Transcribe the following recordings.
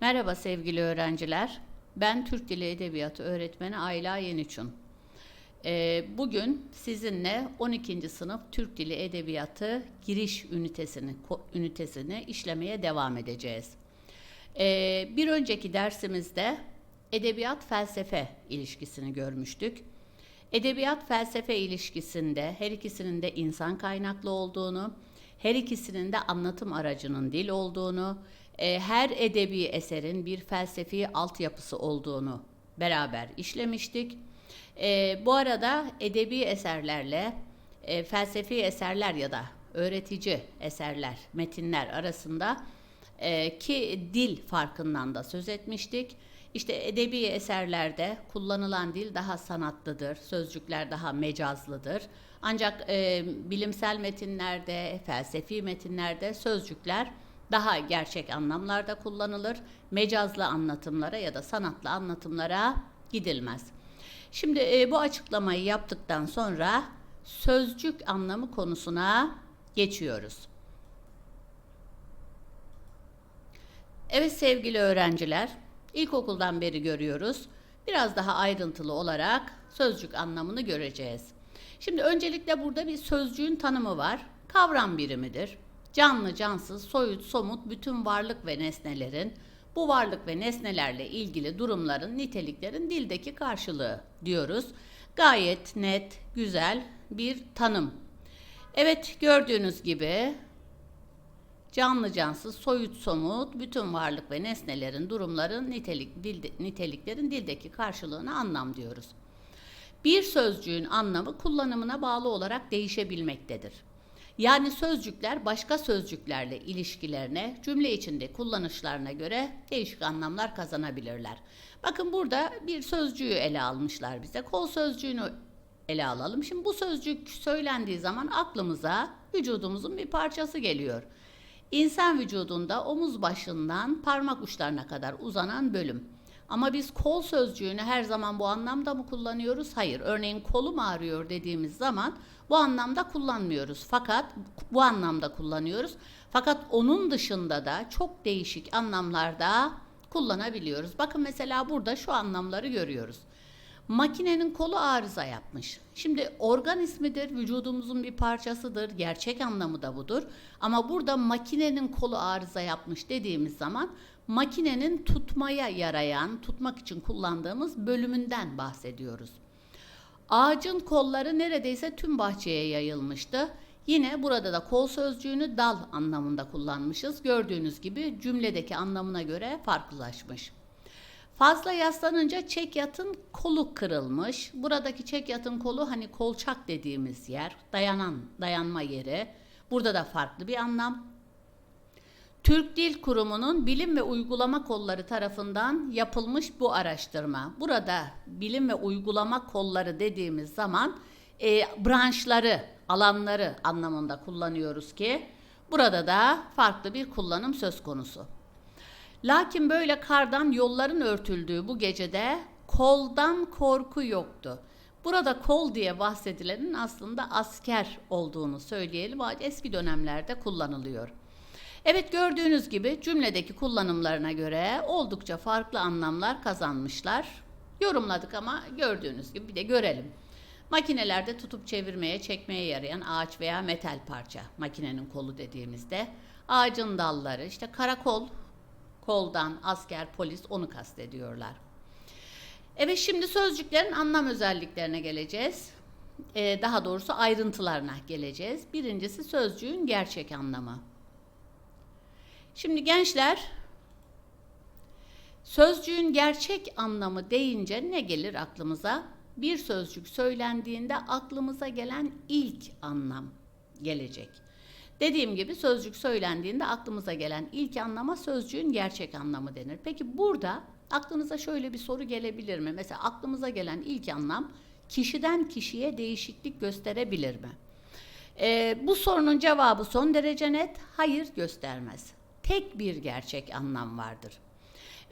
Merhaba sevgili öğrenciler. Ben Türk Dili Edebiyatı öğretmeni Ayla Yeniçun. Ee, bugün sizinle 12. sınıf Türk Dili Edebiyatı giriş ünitesini ünitesini işlemeye devam edeceğiz. Ee, bir önceki dersimizde edebiyat felsefe ilişkisini görmüştük. Edebiyat felsefe ilişkisinde her ikisinin de insan kaynaklı olduğunu, her ikisinin de anlatım aracının dil olduğunu, e, her edebi eserin bir felsefi altyapısı olduğunu beraber işlemiştik. E, bu arada edebi eserlerle e, felsefi eserler ya da öğretici eserler, metinler arasında e, ki dil farkından da söz etmiştik. İşte edebi eserlerde kullanılan dil daha sanatlıdır, sözcükler daha mecazlıdır. Ancak e, bilimsel metinlerde, felsefi metinlerde sözcükler daha gerçek anlamlarda kullanılır. Mecazlı anlatımlara ya da sanatlı anlatımlara gidilmez. Şimdi e, bu açıklamayı yaptıktan sonra sözcük anlamı konusuna geçiyoruz. Evet sevgili öğrenciler, ilkokuldan beri görüyoruz. Biraz daha ayrıntılı olarak sözcük anlamını göreceğiz. Şimdi öncelikle burada bir sözcüğün tanımı var. Kavram birimidir. Canlı, cansız, soyut, somut bütün varlık ve nesnelerin bu varlık ve nesnelerle ilgili durumların, niteliklerin dildeki karşılığı diyoruz. Gayet net, güzel bir tanım. Evet gördüğünüz gibi canlı cansız, soyut somut, bütün varlık ve nesnelerin, durumların, nitelik, dilde, niteliklerin dildeki karşılığına anlam diyoruz. Bir sözcüğün anlamı kullanımına bağlı olarak değişebilmektedir. Yani sözcükler başka sözcüklerle ilişkilerine, cümle içinde kullanışlarına göre değişik anlamlar kazanabilirler. Bakın burada bir sözcüğü ele almışlar bize. Kol sözcüğünü ele alalım. Şimdi bu sözcük söylendiği zaman aklımıza vücudumuzun bir parçası geliyor. İnsan vücudunda omuz başından parmak uçlarına kadar uzanan bölüm. Ama biz kol sözcüğünü her zaman bu anlamda mı kullanıyoruz? Hayır. Örneğin kolum ağrıyor dediğimiz zaman bu anlamda kullanmıyoruz. Fakat bu anlamda kullanıyoruz. Fakat onun dışında da çok değişik anlamlarda kullanabiliyoruz. Bakın mesela burada şu anlamları görüyoruz. Makinenin kolu arıza yapmış. Şimdi organ ismidir, vücudumuzun bir parçasıdır. Gerçek anlamı da budur. Ama burada makinenin kolu arıza yapmış dediğimiz zaman makinenin tutmaya yarayan, tutmak için kullandığımız bölümünden bahsediyoruz. Ağacın kolları neredeyse tüm bahçeye yayılmıştı. Yine burada da kol sözcüğünü dal anlamında kullanmışız. Gördüğünüz gibi cümledeki anlamına göre farklılaşmış. Fazla yaslanınca çek yatın kolu kırılmış. Buradaki çek yatın kolu hani kolçak dediğimiz yer, dayanan, dayanma yeri. Burada da farklı bir anlam. Türk Dil Kurumu'nun bilim ve uygulama kolları tarafından yapılmış bu araştırma. Burada bilim ve uygulama kolları dediğimiz zaman e, branşları, alanları anlamında kullanıyoruz ki burada da farklı bir kullanım söz konusu. Lakin böyle kardan yolların örtüldüğü bu gecede koldan korku yoktu. Burada kol diye bahsedilenin aslında asker olduğunu söyleyelim. Eski dönemlerde kullanılıyor. Evet gördüğünüz gibi cümledeki kullanımlarına göre oldukça farklı anlamlar kazanmışlar. Yorumladık ama gördüğünüz gibi bir de görelim. Makinelerde tutup çevirmeye, çekmeye yarayan ağaç veya metal parça. Makinenin kolu dediğimizde. Ağacın dalları, işte karakol, koldan, asker, polis onu kastediyorlar. Evet şimdi sözcüklerin anlam özelliklerine geleceğiz. Ee, daha doğrusu ayrıntılarına geleceğiz. Birincisi sözcüğün gerçek anlamı. Şimdi gençler sözcüğün gerçek anlamı deyince ne gelir aklımıza? Bir sözcük söylendiğinde aklımıza gelen ilk anlam gelecek. Dediğim gibi sözcük söylendiğinde aklımıza gelen ilk anlama sözcüğün gerçek anlamı denir. Peki burada aklınıza şöyle bir soru gelebilir mi? Mesela aklımıza gelen ilk anlam kişiden kişiye değişiklik gösterebilir mi? Ee, bu sorunun cevabı son derece net, hayır göstermez. Tek bir gerçek anlam vardır.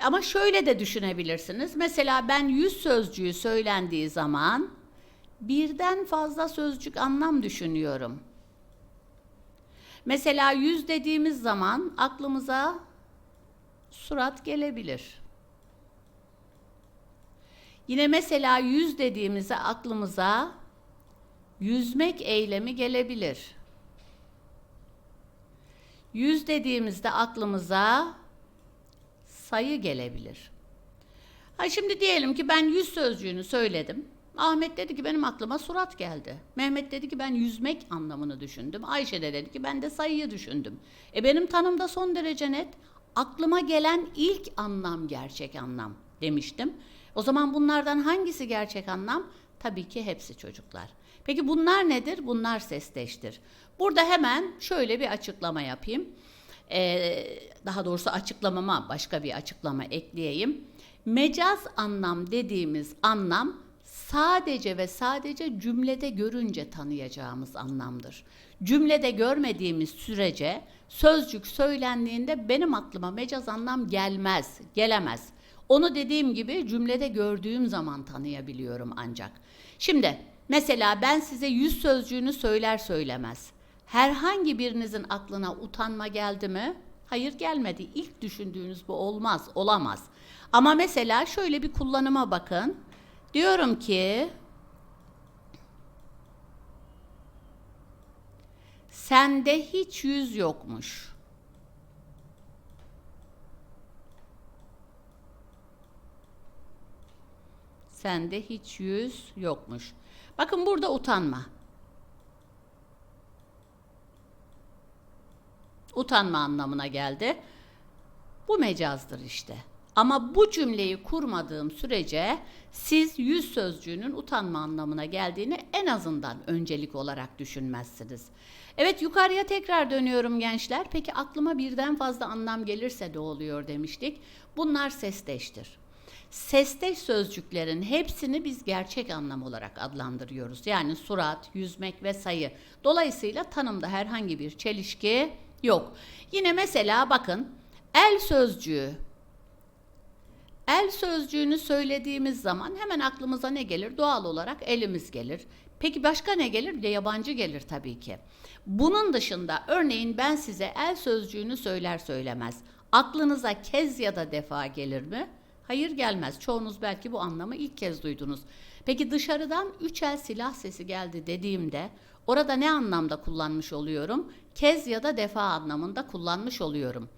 Ama şöyle de düşünebilirsiniz. Mesela ben yüz sözcüğü söylendiği zaman birden fazla sözcük anlam düşünüyorum. Mesela yüz dediğimiz zaman aklımıza surat gelebilir. Yine mesela yüz dediğimizde aklımıza yüzmek eylemi gelebilir. Yüz dediğimizde aklımıza sayı gelebilir. Ha şimdi diyelim ki ben yüz sözcüğünü söyledim. Ahmet dedi ki benim aklıma surat geldi. Mehmet dedi ki ben yüzmek anlamını düşündüm. Ayşe de dedi ki ben de sayıyı düşündüm. E benim tanımda son derece net. Aklıma gelen ilk anlam gerçek anlam demiştim. O zaman bunlardan hangisi gerçek anlam? Tabii ki hepsi çocuklar. Peki bunlar nedir? Bunlar sesleştir. Burada hemen şöyle bir açıklama yapayım. Ee, daha doğrusu açıklamama başka bir açıklama ekleyeyim. Mecaz anlam dediğimiz anlam sadece ve sadece cümlede görünce tanıyacağımız anlamdır. Cümlede görmediğimiz sürece sözcük söylendiğinde benim aklıma mecaz anlam gelmez, gelemez. Onu dediğim gibi cümlede gördüğüm zaman tanıyabiliyorum ancak. Şimdi mesela ben size yüz sözcüğünü söyler söylemez. Herhangi birinizin aklına utanma geldi mi? Hayır gelmedi. İlk düşündüğünüz bu olmaz, olamaz. Ama mesela şöyle bir kullanıma bakın. Diyorum ki sende hiç yüz yokmuş. Sende hiç yüz yokmuş. Bakın burada utanma. Utanma anlamına geldi. Bu mecazdır işte. Ama bu cümleyi kurmadığım sürece siz yüz sözcüğünün utanma anlamına geldiğini en azından öncelik olarak düşünmezsiniz. Evet yukarıya tekrar dönüyorum gençler. Peki aklıma birden fazla anlam gelirse de oluyor demiştik. Bunlar sesleştir. Sesteş sözcüklerin hepsini biz gerçek anlam olarak adlandırıyoruz. Yani surat, yüzmek ve sayı. Dolayısıyla tanımda herhangi bir çelişki yok. Yine mesela bakın el sözcüğü El sözcüğünü söylediğimiz zaman hemen aklımıza ne gelir? Doğal olarak elimiz gelir. Peki başka ne gelir? Bir de yabancı gelir tabii ki. Bunun dışında örneğin ben size el sözcüğünü söyler söylemez. Aklınıza kez ya da defa gelir mi? Hayır gelmez. Çoğunuz belki bu anlamı ilk kez duydunuz. Peki dışarıdan üç el silah sesi geldi dediğimde orada ne anlamda kullanmış oluyorum? Kez ya da defa anlamında kullanmış oluyorum.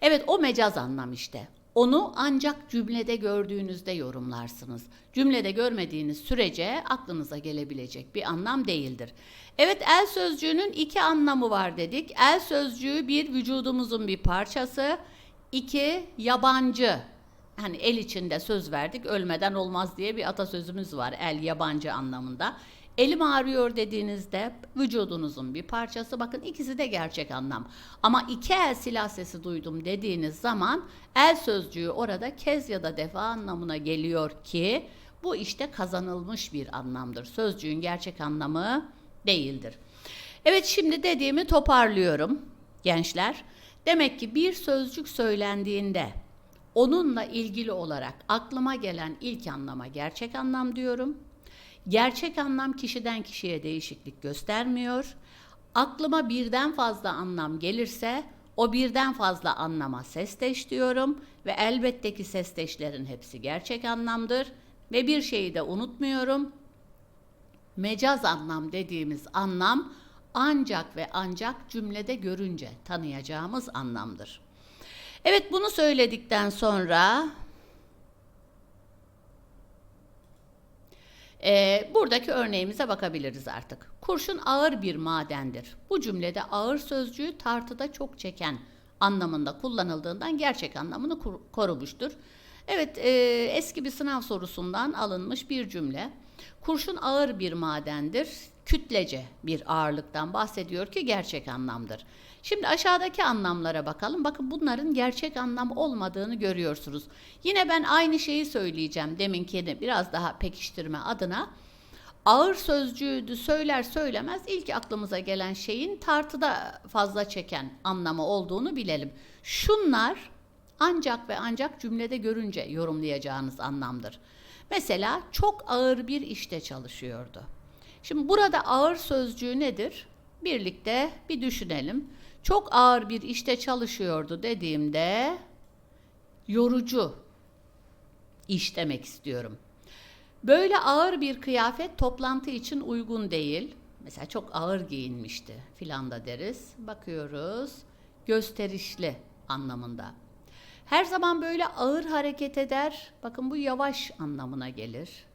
Evet o mecaz anlam işte. Onu ancak cümlede gördüğünüzde yorumlarsınız. Cümlede görmediğiniz sürece aklınıza gelebilecek bir anlam değildir. Evet el sözcüğünün iki anlamı var dedik. El sözcüğü bir vücudumuzun bir parçası, iki yabancı. Hani el içinde söz verdik ölmeden olmaz diye bir atasözümüz var el yabancı anlamında. Elim ağrıyor dediğinizde vücudunuzun bir parçası. Bakın ikisi de gerçek anlam. Ama iki el silah sesi duydum dediğiniz zaman el sözcüğü orada kez ya da defa anlamına geliyor ki bu işte kazanılmış bir anlamdır. Sözcüğün gerçek anlamı değildir. Evet şimdi dediğimi toparlıyorum gençler. Demek ki bir sözcük söylendiğinde onunla ilgili olarak aklıma gelen ilk anlama gerçek anlam diyorum. Gerçek anlam kişiden kişiye değişiklik göstermiyor. Aklıma birden fazla anlam gelirse o birden fazla anlama sesteş diyorum ve elbette ki sesteşlerin hepsi gerçek anlamdır ve bir şeyi de unutmuyorum. Mecaz anlam dediğimiz anlam ancak ve ancak cümlede görünce tanıyacağımız anlamdır. Evet bunu söyledikten sonra e, buradaki örneğimize bakabiliriz artık. Kurşun ağır bir madendir. Bu cümlede ağır sözcüğü tartıda çok çeken anlamında kullanıldığından gerçek anlamını korumuştur. Evet, e, eski bir sınav sorusundan alınmış bir cümle. Kurşun ağır bir madendir. Kütlece bir ağırlıktan bahsediyor ki gerçek anlamdır. Şimdi aşağıdaki anlamlara bakalım. Bakın bunların gerçek anlam olmadığını görüyorsunuz. Yine ben aynı şeyi söyleyeceğim deminkini biraz daha pekiştirme adına. Ağır sözcüğü söyler söylemez ilk aklımıza gelen şeyin tartıda fazla çeken anlamı olduğunu bilelim. Şunlar ancak ve ancak cümlede görünce yorumlayacağınız anlamdır. Mesela çok ağır bir işte çalışıyordu. Şimdi burada ağır sözcüğü nedir? Birlikte bir düşünelim. Çok ağır bir işte çalışıyordu dediğimde yorucu iş demek istiyorum. Böyle ağır bir kıyafet toplantı için uygun değil. Mesela çok ağır giyinmişti filan da deriz. Bakıyoruz gösterişli anlamında. Her zaman böyle ağır hareket eder. Bakın bu yavaş anlamına gelir.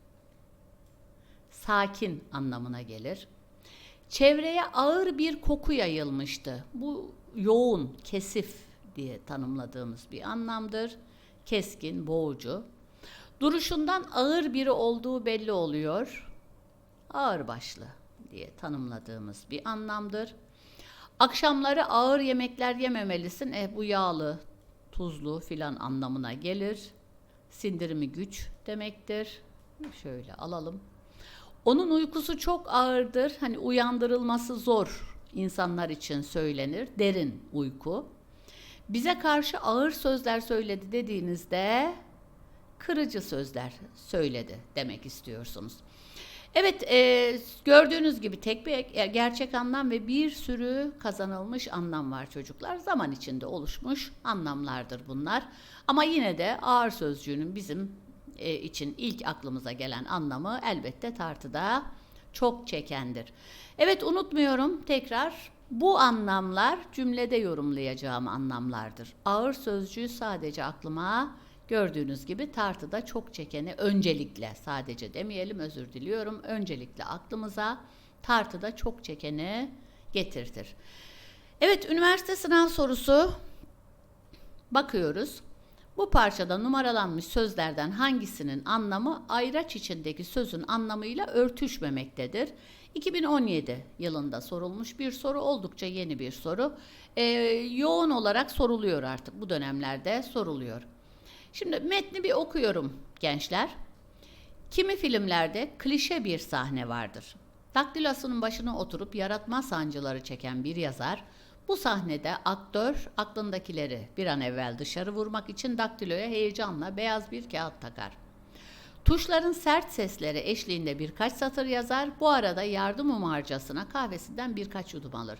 Sakin anlamına gelir. Çevreye ağır bir koku yayılmıştı. Bu yoğun, kesif diye tanımladığımız bir anlamdır. Keskin, boğucu. Duruşundan ağır biri olduğu belli oluyor. Ağır başlı diye tanımladığımız bir anlamdır. Akşamları ağır yemekler yememelisin. Eh bu yağlı, tuzlu filan anlamına gelir. Sindirimi güç demektir. Şöyle alalım. Onun uykusu çok ağırdır. Hani uyandırılması zor insanlar için söylenir. Derin uyku. Bize karşı ağır sözler söyledi dediğinizde kırıcı sözler söyledi demek istiyorsunuz. Evet, e, gördüğünüz gibi tek bir e, gerçek anlam ve bir sürü kazanılmış anlam var çocuklar. Zaman içinde oluşmuş anlamlardır bunlar. Ama yine de ağır sözcüğünün bizim e, için ilk aklımıza gelen anlamı elbette tartıda çok çekendir. Evet unutmuyorum tekrar bu anlamlar cümlede yorumlayacağım anlamlardır. Ağır sözcüğü sadece aklıma gördüğünüz gibi tartıda çok çekeni öncelikle sadece demeyelim özür diliyorum. Öncelikle aklımıza tartıda çok çekeni getirtir. Evet üniversite sınav sorusu bakıyoruz. Bu parçada numaralanmış sözlerden hangisinin anlamı ayraç içindeki sözün anlamıyla örtüşmemektedir? 2017 yılında sorulmuş bir soru, oldukça yeni bir soru. Ee, yoğun olarak soruluyor artık bu dönemlerde soruluyor. Şimdi metni bir okuyorum gençler. Kimi filmlerde klişe bir sahne vardır. Daktilosunun başına oturup yaratma sancıları çeken bir yazar, bu sahnede aktör aklındakileri bir an evvel dışarı vurmak için daktiloya heyecanla beyaz bir kağıt takar. Tuşların sert sesleri eşliğinde birkaç satır yazar, bu arada yardım umarcasına kahvesinden birkaç yudum alır.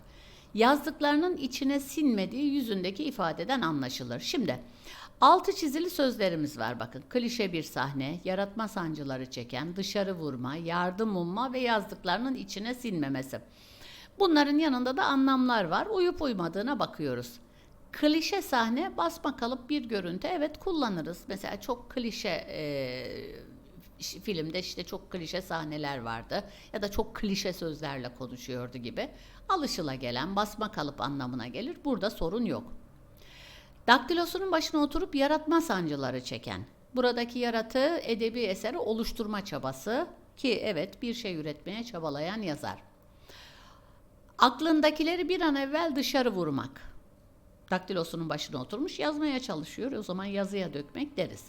Yazdıklarının içine sinmediği yüzündeki ifadeden anlaşılır. Şimdi altı çizili sözlerimiz var bakın. Klişe bir sahne, yaratma sancıları çeken, dışarı vurma, yardım umma ve yazdıklarının içine sinmemesi. Bunların yanında da anlamlar var. Uyup uymadığına bakıyoruz. Klişe sahne basma kalıp bir görüntü evet kullanırız. Mesela çok klişe e, filmde işte çok klişe sahneler vardı ya da çok klişe sözlerle konuşuyordu gibi. Alışıla gelen basma kalıp anlamına gelir. Burada sorun yok. Daktilosunun başına oturup yaratma sancıları çeken. Buradaki yaratı edebi eseri oluşturma çabası ki evet bir şey üretmeye çabalayan yazar. Aklındakileri bir an evvel dışarı vurmak. Daktilosunun başına oturmuş yazmaya çalışıyor. O zaman yazıya dökmek deriz.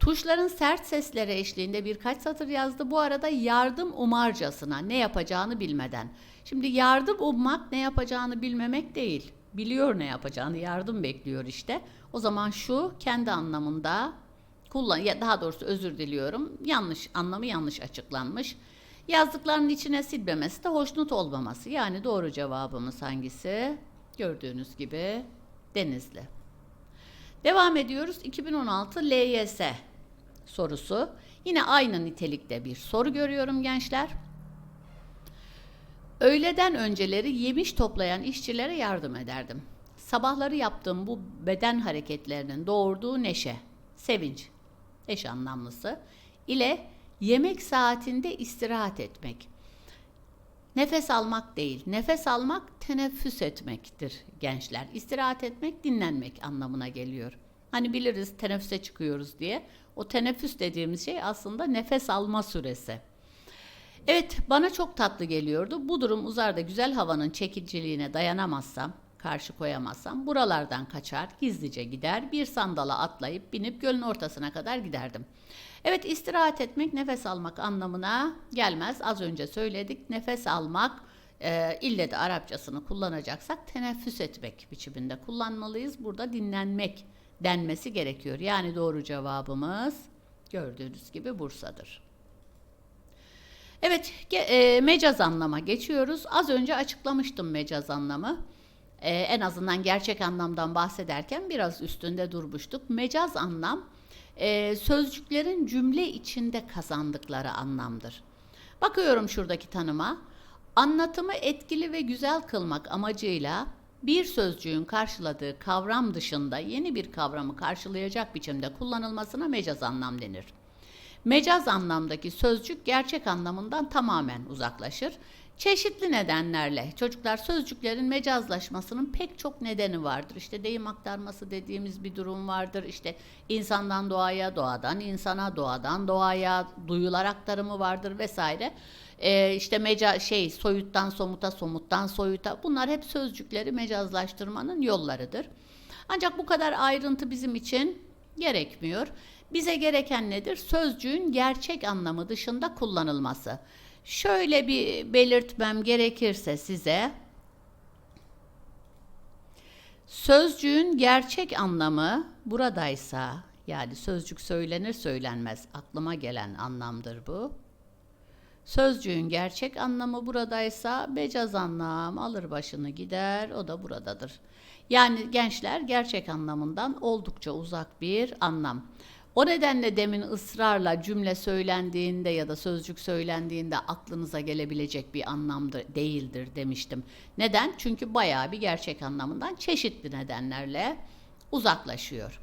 Tuşların sert sesleri eşliğinde birkaç satır yazdı. Bu arada yardım umarcasına ne yapacağını bilmeden. Şimdi yardım ummak ne yapacağını bilmemek değil. Biliyor ne yapacağını, yardım bekliyor işte. O zaman şu kendi anlamında kullan ya daha doğrusu özür diliyorum. Yanlış anlamı yanlış açıklanmış. Yazdıklarının içine silmemesi de hoşnut olmaması. Yani doğru cevabımız hangisi? Gördüğünüz gibi Denizli. Devam ediyoruz. 2016 LYS sorusu. Yine aynı nitelikte bir soru görüyorum gençler. Öğleden önceleri yemiş toplayan işçilere yardım ederdim. Sabahları yaptığım bu beden hareketlerinin doğurduğu neşe, sevinç, eş anlamlısı ile yemek saatinde istirahat etmek. Nefes almak değil, nefes almak teneffüs etmektir gençler. İstirahat etmek, dinlenmek anlamına geliyor. Hani biliriz teneffüse çıkıyoruz diye. O teneffüs dediğimiz şey aslında nefes alma süresi. Evet, bana çok tatlı geliyordu. Bu durum uzarda güzel havanın çekiciliğine dayanamazsam, karşı koyamazsam buralardan kaçar, gizlice gider, bir sandala atlayıp binip gölün ortasına kadar giderdim. Evet istirahat etmek nefes almak anlamına gelmez. Az önce söyledik nefes almak e, ille de Arapçasını kullanacaksak teneffüs etmek biçiminde kullanmalıyız. Burada dinlenmek denmesi gerekiyor. Yani doğru cevabımız gördüğünüz gibi Bursa'dır. Evet, e, mecaz anlama geçiyoruz. Az önce açıklamıştım mecaz anlamı. e, en azından gerçek anlamdan bahsederken biraz üstünde durmuştuk. Mecaz anlam e, sözcüklerin cümle içinde kazandıkları anlamdır. Bakıyorum şuradaki tanıma. Anlatımı etkili ve güzel kılmak amacıyla bir sözcüğün karşıladığı kavram dışında yeni bir kavramı karşılayacak biçimde kullanılmasına mecaz anlam denir. Mecaz anlamdaki sözcük gerçek anlamından tamamen uzaklaşır. Çeşitli nedenlerle çocuklar sözcüklerin mecazlaşmasının pek çok nedeni vardır. İşte deyim aktarması dediğimiz bir durum vardır. İşte insandan doğaya, doğadan insana, doğadan doğaya duyular aktarımı vardır vesaire. Ee, işte meca şey soyuttan somuta, somuttan soyuta bunlar hep sözcükleri mecazlaştırmanın yollarıdır. Ancak bu kadar ayrıntı bizim için gerekmiyor. Bize gereken nedir? Sözcüğün gerçek anlamı dışında kullanılması. Şöyle bir belirtmem gerekirse size sözcüğün gerçek anlamı buradaysa yani sözcük söylenir söylenmez aklıma gelen anlamdır bu. Sözcüğün gerçek anlamı buradaysa becaz anlam alır başını gider o da buradadır. Yani gençler gerçek anlamından oldukça uzak bir anlam. O nedenle demin ısrarla cümle söylendiğinde ya da sözcük söylendiğinde aklınıza gelebilecek bir anlamda değildir demiştim. Neden? Çünkü bayağı bir gerçek anlamından çeşitli nedenlerle uzaklaşıyor.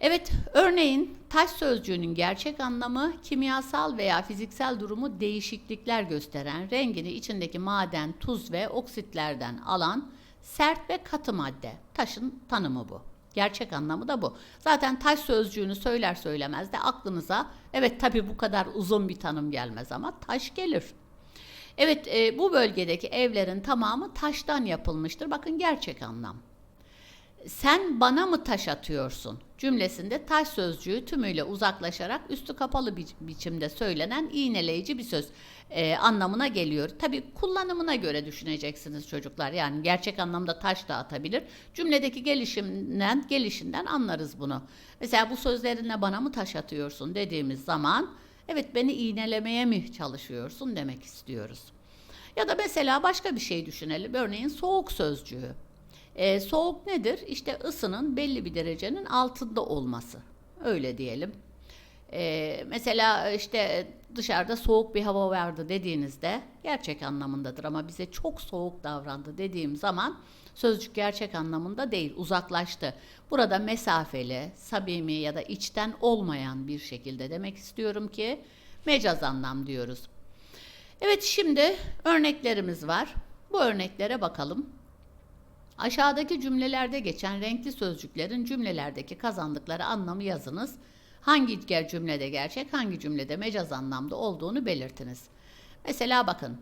Evet, örneğin taş sözcüğünün gerçek anlamı kimyasal veya fiziksel durumu değişiklikler gösteren, rengini içindeki maden, tuz ve oksitlerden alan sert ve katı madde. Taşın tanımı bu. Gerçek anlamı da bu. Zaten taş sözcüğünü söyler söylemez de aklınıza evet tabi bu kadar uzun bir tanım gelmez ama taş gelir. Evet e, bu bölgedeki evlerin tamamı taştan yapılmıştır. Bakın gerçek anlam. Sen bana mı taş atıyorsun? Cümlesinde taş sözcüğü tümüyle uzaklaşarak üstü kapalı bir biçimde söylenen iğneleyici bir söz e, anlamına geliyor. Tabi kullanımına göre düşüneceksiniz çocuklar. Yani gerçek anlamda taş da atabilir. Cümledeki gelişimden, gelişinden anlarız bunu. Mesela bu sözlerinle bana mı taş atıyorsun dediğimiz zaman evet beni iğnelemeye mi çalışıyorsun demek istiyoruz. Ya da mesela başka bir şey düşünelim. Örneğin soğuk sözcüğü. E, soğuk nedir? İşte ısının belli bir derecenin altında olması. Öyle diyelim. E, mesela işte dışarıda soğuk bir hava vardı dediğinizde gerçek anlamındadır ama bize çok soğuk davrandı dediğim zaman sözcük gerçek anlamında değil, uzaklaştı. Burada mesafeli, samimi ya da içten olmayan bir şekilde demek istiyorum ki mecaz anlam diyoruz. Evet şimdi örneklerimiz var. Bu örneklere bakalım. Aşağıdaki cümlelerde geçen renkli sözcüklerin cümlelerdeki kazandıkları anlamı yazınız. Hangi cümlede gerçek, hangi cümlede mecaz anlamda olduğunu belirtiniz. Mesela bakın.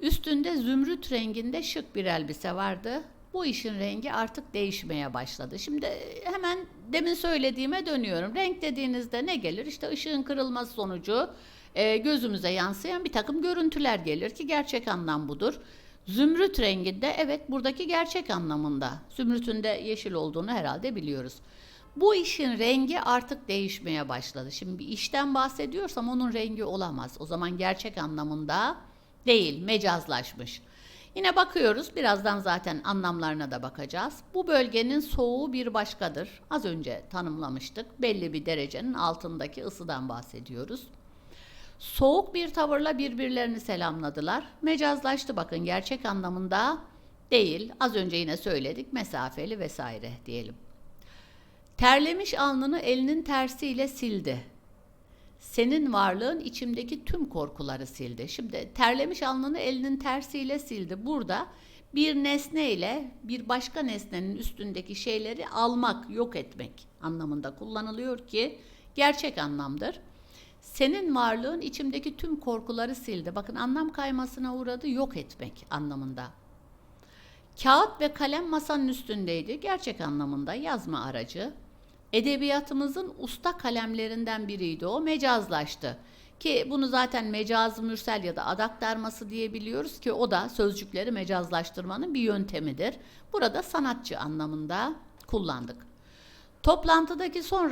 Üstünde zümrüt renginde şık bir elbise vardı. Bu işin rengi artık değişmeye başladı. Şimdi hemen demin söylediğime dönüyorum. Renk dediğinizde ne gelir? İşte ışığın kırılması sonucu e, gözümüze yansıyan bir takım görüntüler gelir ki gerçek anlam budur. Zümrüt renginde evet buradaki gerçek anlamında. Zümrütün de yeşil olduğunu herhalde biliyoruz. Bu işin rengi artık değişmeye başladı. Şimdi bir işten bahsediyorsam onun rengi olamaz. O zaman gerçek anlamında değil, mecazlaşmış. Yine bakıyoruz. Birazdan zaten anlamlarına da bakacağız. Bu bölgenin soğuğu bir başkadır. Az önce tanımlamıştık. Belli bir derecenin altındaki ısıdan bahsediyoruz. Soğuk bir tavırla birbirlerini selamladılar. Mecazlaştı bakın gerçek anlamında değil. Az önce yine söyledik mesafeli vesaire diyelim. Terlemiş alnını elinin tersiyle sildi. Senin varlığın içimdeki tüm korkuları sildi. Şimdi terlemiş alnını elinin tersiyle sildi. Burada bir nesne ile bir başka nesnenin üstündeki şeyleri almak, yok etmek anlamında kullanılıyor ki gerçek anlamdır. Senin varlığın içimdeki tüm korkuları sildi. Bakın anlam kaymasına uğradı, yok etmek anlamında. Kağıt ve kalem masanın üstündeydi. Gerçek anlamında yazma aracı. Edebiyatımızın usta kalemlerinden biriydi o. Mecazlaştı. Ki bunu zaten mecaz mürsel ya da adaktarması diyebiliyoruz ki o da sözcükleri mecazlaştırmanın bir yöntemidir. Burada sanatçı anlamında kullandık. Toplantıdaki son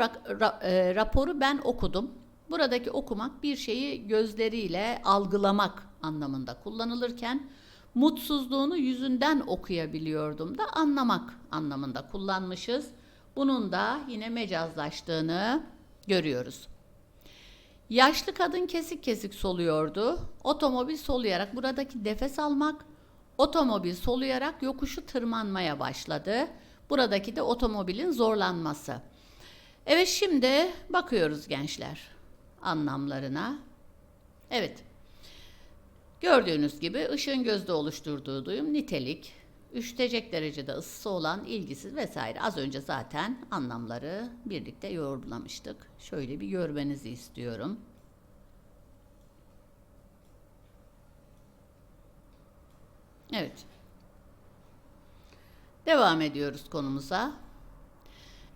e, raporu ben okudum. Buradaki okumak bir şeyi gözleriyle algılamak anlamında kullanılırken Mutsuzluğunu yüzünden okuyabiliyordum da anlamak anlamında kullanmışız. Bunun da yine mecazlaştığını görüyoruz. Yaşlı kadın kesik kesik soluyordu. Otomobil soluyarak buradaki nefes almak, otomobil soluyarak yokuşu tırmanmaya başladı. Buradaki de otomobilin zorlanması. Evet şimdi bakıyoruz gençler anlamlarına. Evet. Gördüğünüz gibi ışığın gözde oluşturduğu duyum nitelik, üşütecek derecede ısısı olan ilgisiz vesaire. Az önce zaten anlamları birlikte yorumlamıştık. Şöyle bir görmenizi istiyorum. Evet. Devam ediyoruz konumuza.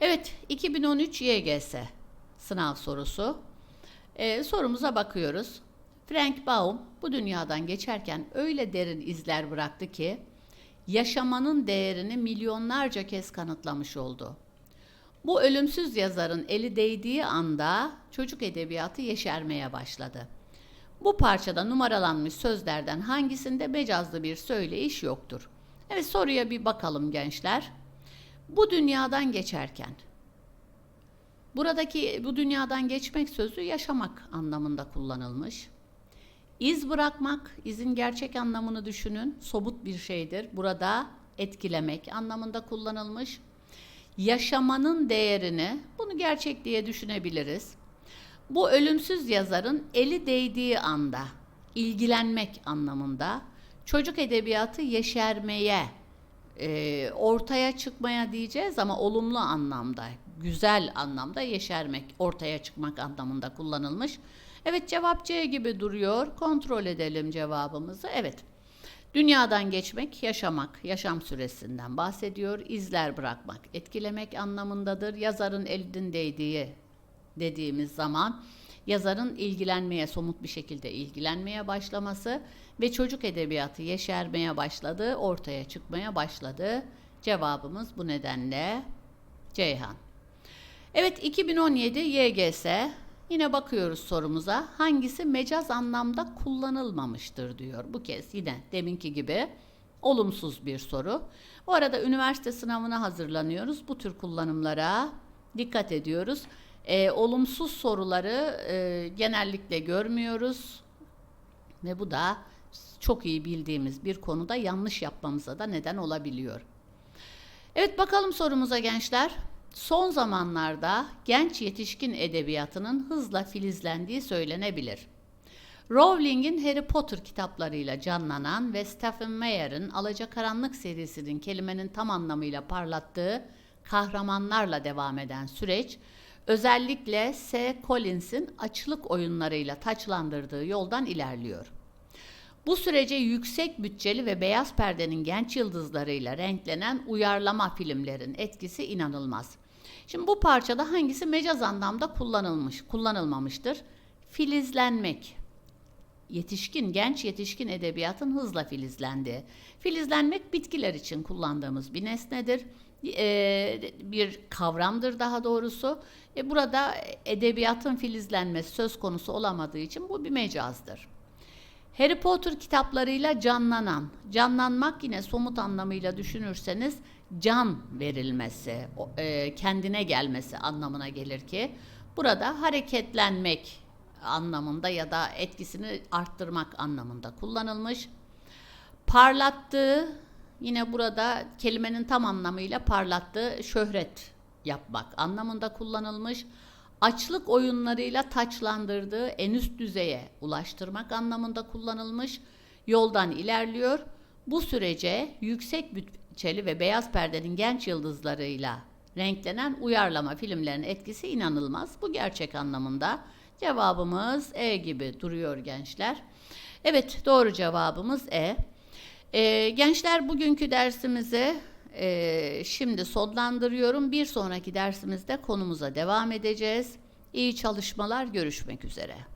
Evet, 2013 YGS sınav sorusu. Ee, sorumuza bakıyoruz. Frank Baum bu dünyadan geçerken öyle derin izler bıraktı ki yaşamanın değerini milyonlarca kez kanıtlamış oldu. Bu ölümsüz yazarın eli değdiği anda çocuk edebiyatı yeşermeye başladı. Bu parçada numaralanmış sözlerden hangisinde mecazlı bir söyleyiş yoktur? Evet soruya bir bakalım gençler. Bu dünyadan geçerken. Buradaki bu dünyadan geçmek sözü yaşamak anlamında kullanılmış. İz bırakmak, izin gerçek anlamını düşünün. Sobut bir şeydir. Burada etkilemek anlamında kullanılmış. Yaşamanın değerini, bunu gerçek diye düşünebiliriz. Bu ölümsüz yazarın eli değdiği anda ilgilenmek anlamında çocuk edebiyatı yeşermeye, e, ortaya çıkmaya diyeceğiz ama olumlu anlamda, güzel anlamda yeşermek, ortaya çıkmak anlamında kullanılmış. Evet cevap C gibi duruyor. Kontrol edelim cevabımızı. Evet. Dünyadan geçmek, yaşamak, yaşam süresinden bahsediyor. İzler bırakmak, etkilemek anlamındadır. Yazarın elinin değdiği dediğimiz zaman yazarın ilgilenmeye, somut bir şekilde ilgilenmeye başlaması ve çocuk edebiyatı yeşermeye başladı, ortaya çıkmaya başladı. Cevabımız bu nedenle Ceyhan. Evet 2017 YGS Yine bakıyoruz sorumuza. Hangisi mecaz anlamda kullanılmamıştır diyor. Bu kez yine deminki gibi olumsuz bir soru. Bu arada üniversite sınavına hazırlanıyoruz. Bu tür kullanımlara dikkat ediyoruz. E, olumsuz soruları e, genellikle görmüyoruz. Ve bu da çok iyi bildiğimiz bir konuda yanlış yapmamıza da neden olabiliyor. Evet bakalım sorumuza gençler. Son zamanlarda genç yetişkin edebiyatının hızla filizlendiği söylenebilir. Rowling'in Harry Potter kitaplarıyla canlanan ve Stephen Meyer'in Alacakaranlık serisinin kelimenin tam anlamıyla parlattığı kahramanlarla devam eden süreç, özellikle S. Collins'in açlık oyunlarıyla taçlandırdığı yoldan ilerliyor. Bu sürece yüksek bütçeli ve beyaz perdenin genç yıldızlarıyla renklenen uyarlama filmlerin etkisi inanılmaz. Şimdi bu parçada hangisi mecaz anlamda kullanılmış, kullanılmamıştır? Filizlenmek. Yetişkin, genç yetişkin edebiyatın hızla filizlendiği. Filizlenmek bitkiler için kullandığımız bir nesnedir. Ee, bir kavramdır daha doğrusu. E, burada edebiyatın filizlenmesi söz konusu olamadığı için bu bir mecazdır. Harry Potter kitaplarıyla canlanan, canlanmak yine somut anlamıyla düşünürseniz can verilmesi, e, kendine gelmesi anlamına gelir ki burada hareketlenmek anlamında ya da etkisini arttırmak anlamında kullanılmış. Parlattığı yine burada kelimenin tam anlamıyla parlattığı şöhret yapmak anlamında kullanılmış. Açlık oyunlarıyla taçlandırdığı en üst düzeye ulaştırmak anlamında kullanılmış. Yoldan ilerliyor. Bu sürece yüksek bütçeli ve beyaz perdenin genç yıldızlarıyla renklenen uyarlama filmlerin etkisi inanılmaz. Bu gerçek anlamında. Cevabımız E gibi duruyor gençler. Evet doğru cevabımız E. Ee, gençler bugünkü dersimizi e, şimdi sonlandırıyorum. Bir sonraki dersimizde konumuza devam edeceğiz. İyi çalışmalar, görüşmek üzere.